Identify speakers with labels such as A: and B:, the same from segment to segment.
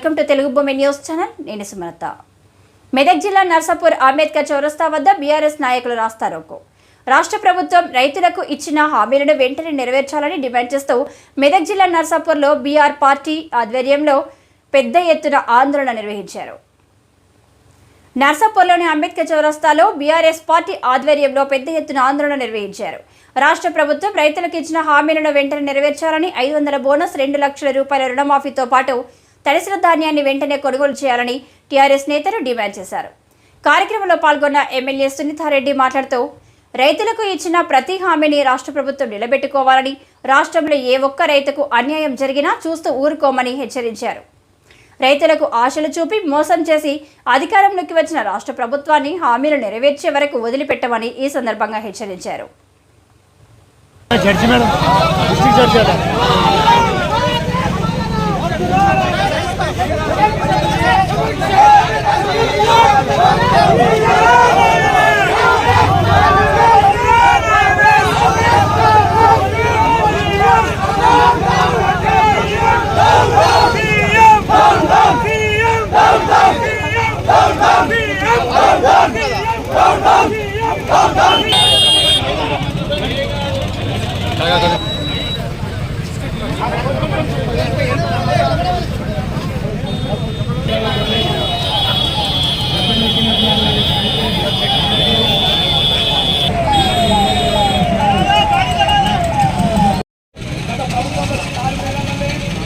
A: Welcome to Telugu భూమి news channel. నేను సుమలత. మెదక్ జిల్లా నర్సాపూర్ అంబేద్కర్ చౌరస్తా వద్ద బీఆర్ఎస్ నాయకులు రాస్తారోకు రాష్ట్ర ప్రభుత్వం రైతులకు ఇచ్చిన హామీలను వెంటనే నెరవేర్చాలని డిమాండ్ చేస్తూ మెదక్ జిల్లా నర్సాపూర్లో బీఆర్ పార్టీ ఆధ్వర్యంలో పెద్ద ఎత్తున ఆందోళన నిర్వహించారు. నర్సాపూర్లోని అంబేద్కర్ చౌరస్తాలో బీఆర్ఎస్ పార్టీ ఆధ్వర్యంలో పెద్ద ఎత్తున ఆందోళన నిర్వహించారు. రాష్ట్ర ప్రభుత్వం రైతులకు ఇచ్చిన హామీలను వెంటనే నెరవేర్చాలని ఐదు వందల బోనస్ రెండు లక్షల రూపాయల రుణమాఫీతో పాటు తడిసిన ధాన్యాన్ని వెంటనే కొనుగోలు చేయాలని టీఆర్ఎస్ నేతలు డిమాండ్ చేశారు. కార్యక్రమంలో పాల్గొన్న ఎమ్మెల్యే సునీతారెడ్డి మాట్లాడుతూ రైతులకు ఇచ్చిన ప్రతి హామీని రాష్ట్ర ప్రభుత్వం నిలబెట్టుకోవాలని రాష్ట్రంలో ఏ ఒక్క రైతుకు అన్యాయం జరిగినా చూస్తూ ఊరుకోమని హెచ్చరించారు. రైతులకు ఆశలు చూపి మోసం చేసి అధికారంలోకి వచ్చిన రాష్ట్ర ప్రభుత్వాన్ని హామీలు నెరవేర్చే వరకు వదిలిపెట్టమని ఈ సందర్భంగా హెచ్చరించారు
B: judge madam district judge madam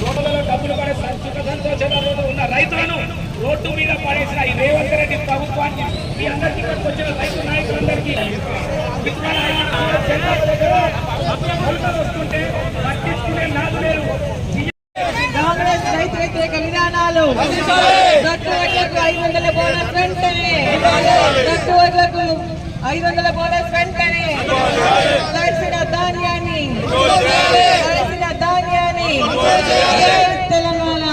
C: రోడ్లలో డబ్బులు పడే సుఖ సంతోషాలతో ఉన్న రైతులను రోడ్డు మీద పడేసిన ఈ రేవంత్ రెడ్డి ప్రభుత్వాన్ని మీ అందరికీ ఇక్కడికి వచ్చిన రైతు నాయకులందరికీ విత్తనాలు జెండాల దగ్గర కొలతలు వస్తుంటే పట్టించుకునే నాదు లేరు
D: కాంగ్రెస్ రైతు వ్యతిరేక విధానాలు ఐదు వందల బోనస్ వెంటనే. ఐదు వందల బోనస్ వెంటనే. తడిసిన ధాన్యాన్ని తడిసిన ధాన్యాన్ని. తెలంగాణ.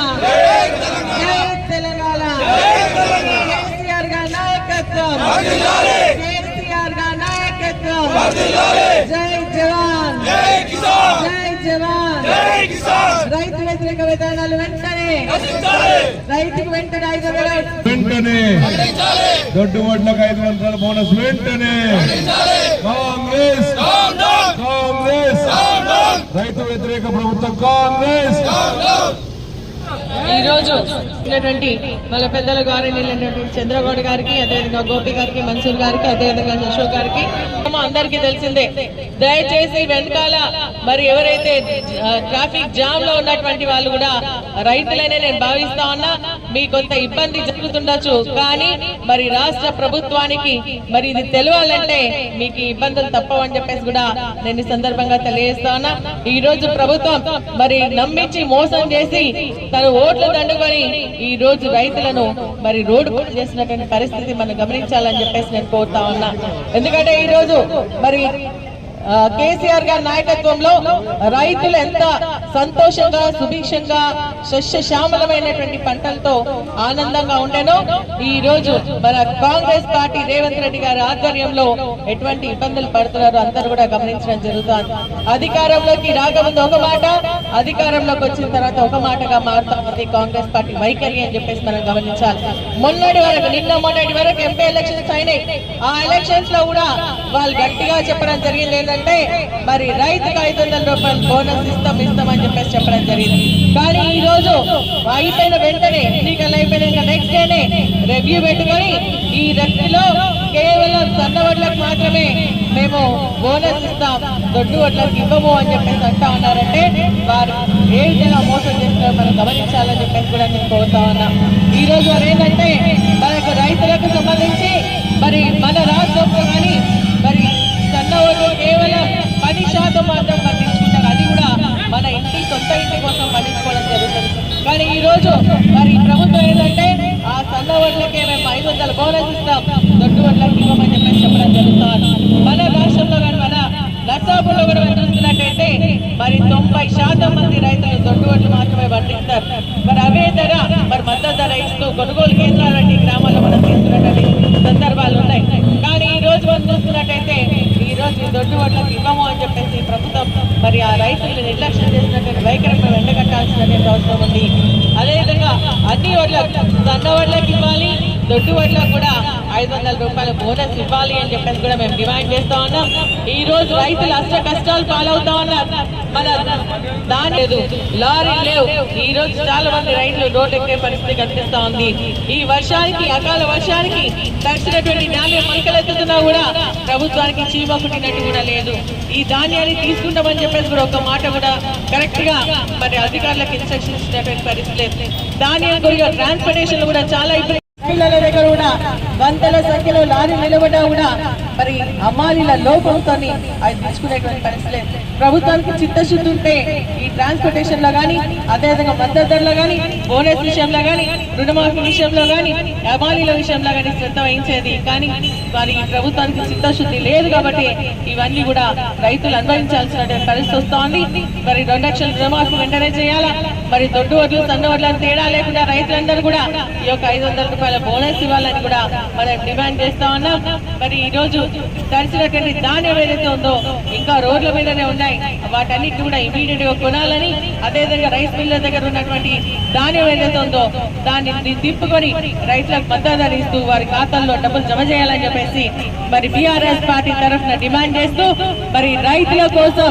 D: తెలంగాణ. కేసీఆర్ నాయకత్వం. కేసీఆర్ నాయకత్వం. విధానాలు వెంటనే. రైతుకు వెంటనే ఐదు వందల.
E: వెంటనే. దొడ్డు వడ్లకు ఐదు వందల బోనస్ వెంటనే. కాంగ్రెస్. కాంగ్రెస్. రైతు వ్యతిరేక ప్రభుత్వం కాంగ్రెస్.
D: ఈ రోజు ఉన్నటువంటి మన పెద్దల గారి వెళ్ళినటువంటి చంద్రగౌడ్ గారికి అదేవిధంగా గోపి గారికి మన్సూర్ గారికి అదేవిధంగా అశోక్ గారికి. అందరికీ తెలిసిందే దయచేసి వెనకాల మరి ఎవరైతే ట్రాఫిక్ జామ్లో ఉన్నటువంటి వాళ్ళు కూడా రైతులనే నేను భావిస్తా ఉన్నా మీ కొంత ఇబ్బంది జరుగుతుండొచ్చు కానీ మరి రాష్ట్ర ప్రభుత్వానికి మరి ఇది తెలియాలంటే మీకు ఇబ్బందులు తప్పవని చెప్పేసి కూడా నేను ఈ సందర్భంగా తెలియజేస్తా ఉన్నా. ఈ రోజు ప్రభుత్వం మరి నమ్మించి మోసం చేసి తను కోట్లు దండుకొని ఈ రోజు రైతులను మరి రోడ్డు పాలు చేసినటువంటి పరిస్థితి మనం గమనించాలని చెప్పేసి నేను కోరుతా ఉన్నా. ఎందుకంటే ఈ రోజు మరి కేసీఆర్ గారి నాయకత్వంలో రైతులు ఎంత సంతోషంగా సుభిక్షంగా సస్యశ్యామలమైనటువంటి పంటలతో ఆనందంగా ఉండేనో ఈ రోజు మన కాంగ్రెస్ పార్టీ రేవంత్ రెడ్డి గారి ఆధ్వర్యంలో ఎటువంటి ఇబ్బందులు పడుతున్నారో అందరూ కూడా గమనించడం జరుగుతుంది. అధికారంలోకి రాకముందు ఒక మాట అధికారంలోకి వచ్చిన తర్వాత ఒక మాటగా మారుతా ఉంది కాంగ్రెస్ పార్టీ వైఖరి అని చెప్పేసి మనం గమనించాలి. మొన్నటి వరకు నిన్న మొన్నటి వరకు ఎంపీ ఎలక్షన్స్ అయినాయి. ఆ ఎలక్షన్స్లో కూడా వాళ్ళు గట్టిగా చెప్పడం జరిగింది. ఏంటంటే మరి రైతుకు ఐదు వందల రూపాయలు బోనస్ ఇస్తాం ఇస్తామని చెప్పేసి చెప్పడం జరిగింది. కానీ ఈ రోజు అయిపోయిన వెంటనే ఎన్నికలు అయిపోయిన నెక్స్ట్ డేనే రివ్యూ పెట్టుకొని ఈ రెడ్డిలో కేవలం సన్న వడ్లకు మాత్రమే మేము బోనస్ ఇస్తాం దొడ్డు వడ్లకు ఇవ్వము అని చెప్పేసి అంటా ఉన్నారంటే వారు ఏ విధంగా మోసం చేస్తారో మనం గమనించాలని చెప్పేసి కూడా నేను కోరుతా ఉన్నా. ఈ రోజు వారు ఏంటంటే మనకు రైతులకు సంబంధించి మరి మన రాష్ట్రంలో కానీ పక్షాతం శాతం మాత్రం పండించుకుంటారు అది కూడా మన ఇంటి సొంత ఇంటి కోసం పండించుకోవడం జరుగుతుంది. కానీ ఈ రోజు మరి ప్రభుత్వం ఏంటంటే ఆ సన్న వడ్లకే మేము ఐదు వందల బోనస్ ఇస్తాం. దొడ్డు వడ్లకి ఇవ్వమని చెప్పేసి చెప్పడం జరుగుతుంది. మన రాష్ట్రంలో కానీ మన నర్సాపూర్లో కూడా మనం చూస్తున్నట్టయితే మరి తొంభై శాతం మంది రైతులు దొడ్డు వడ్లు మాత్రమే పండిస్తారు. మరి అవే ధర మరి అట్లా వడ్ల కివ్వాలి దొడ్డు వడ్ల కూడా ఐదు వందల రూపాయల బోనస్ ఇవ్వాలి అని చెప్పేసి కూడా మేము డిమాండ్ చేస్తా ఉన్నాం. ఈ రోజు రైతులు అష్ట కష్టాలు పాలవుతా ఉన్నారు. మన దాని లేదు లారీ లేవు. ఈ రోజు చాలా మంది రైతులు రోడ్ ఎక్కే పరిస్థితి కనిపిస్తా ఉంది. ఈ వర్షానికి అకాల వర్షానికి తడిచినటువంటి ధాన్యం మొలకలెత్తుతున్నా కూడా ప్రభుత్వానికి చీమ పుట్టినట్టు కూడా లేదు. ఈ ధాన్యాన్ని తీసుకుంటామని చెప్పేసి కూడా ఒక మాట కూడా కరెక్ట్గా మరి అధికారులకు ఇన్స్ట్రక్షన్ ఇచ్చినటువంటి పరిస్థితి లేదు. ధాన్యం గురిగా ట్రాన్స్పోర్టేషన్ కూడా చాలా ఇబ్బంది. పిల్లల దగ్గర వందల సంఖ్యలో లారీ నిలబడ్డా కూడా మరి అమ్మాలీల లోపంతో అది తెచ్చుకునేటువంటి పరిస్థితి లేదు. ప్రభుత్వానికి చిత్తశుద్ధి ఉంటే ఈ ట్రాన్స్పోర్టేషన్లో కానీ అదేవిధంగా మద్దతు ధరలో కానీ బోనస్ విషయంలో కానీ రుణమాఫీ విషయంలో కానీ అమాలీల విషయంలో కానీ శ్రద్ధ వహించేది. కానీ మరి ప్రభుత్వానికి చిత్తశుద్ధి లేదు కాబట్టి ఇవన్నీ కూడా రైతులు అనుభవించాల్సినటువంటి పరిస్థితి వస్తోంది. మరి రెండు లక్షల రుణమాఫీ వెంటనే చేయాలా? మరి దొడ్డు వడ్లు సన్న వడ్లు తేడా లేకుండా రైతులందరూ కూడా ఈ యొక్క ఐదు రూపాయల బోనస్ ఇవ్వాలని కూడా మనం డిమాండ్ చేస్తా ఉన్నాం. మరి ఈ రోజు తరిచినటువంటి ధాన్యం ఏదైతే ఉందో ఇంకా రోడ్ల మీదనే ఉన్నాయి. వాటన్నిటి కూడా ఇమీడియట్గా కొనాలని అదేవిధంగా రైస్ మిల్ల దగ్గర ఉన్నటువంటి ధాన్యం ఏదైతే ఉందో దాన్ని తిప్పుకొని రైతులకు మద్దతు ఇస్తూ వారి ఖాతాల్లో డబ్బులు జమ చేయాలని చెప్పేసి మరి బీఆర్ఎస్ పార్టీ తరఫున డిమాండ్ చేస్తూ మరి రైతుల కోసం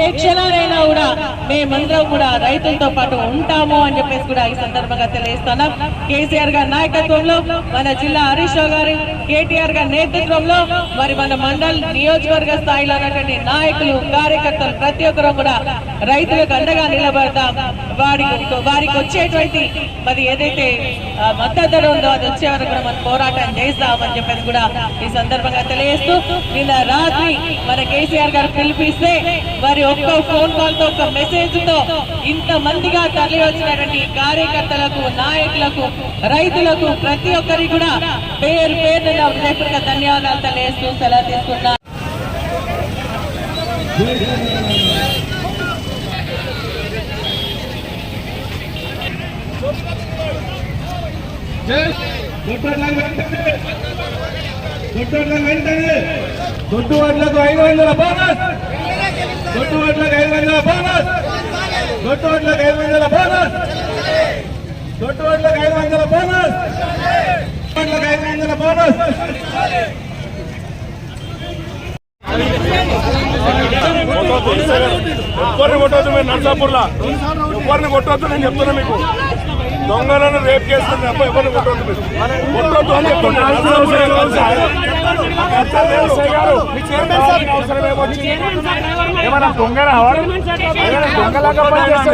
D: ఏ క్షణాలైనా కూడా మేమందరం కూడా రైతులతో పాటు ఉంటాము అని చెప్పేసి కూడా ఈ సందర్భంగా తెలియజేస్తున్నాం. కేసీఆర్ గారి నాయకత్వంలో మన జిల్లా హరీష్ రావు గారి కేటీఆర్ గారి నేతృత్వంలో మరి మన మండల్ నియోజకవర్గ స్థాయిలో ఉన్నటువంటి నాయకులు కార్యకర్తలు ప్రతి ఒక్కరూ కూడా రైతులకు అండగా నిలబడతాం. వారి వారికి వచ్చేటువంటి మరి ఏదైతే మద్దతు ధర ఉందో అది వచ్చే వరకు కూడా మనం పోరాటం చేస్తామని చెప్పేసి కూడా ఈ సందర్భంగా తెలియజేస్తూ నిన్న రాత్రి మన కేసీఆర్ గారు పిలిపిస్తే మరి ఒక్క ఫోన్ కాల్తో ఒక మెసేజ్తో ఇంత మందిగా తరలి వచ్చినటువంటి కార్యకర్తలకు నాయకులకు రైతులకు ప్రతి ఒక్కరికి కూడా పేరు పేరు హృదయపూర్వక ధన్యవాదాలు తెలియజేస్తూ సెలవు తీసుకున్నా
E: దొడ్డు వడ్లకు ఐదు వందల బోనస్. దొడ్డు వడ్లకు ఐదు వందల బోనస్. దొడ్డు వడ్లకు ఐదు వందల బోనస్. దొడ్డు వడ్లకు ఐదు వందల బోనస్.
B: ఎవరిని కొట్టవద్దు మీరు నర్సాపూర్లో. ఎవరిని కొట్టవద్దు నేను చెప్తున్నా మీకు. దొంగలను రేప్ చేస్తుంది తప్ప ఎవరిని కొట్టవద్దు మీరు. కొట్టవద్దు అని చెప్తున్నా. ఏమన్నా దొంగనా దొంగలాగా పనిచేస్తే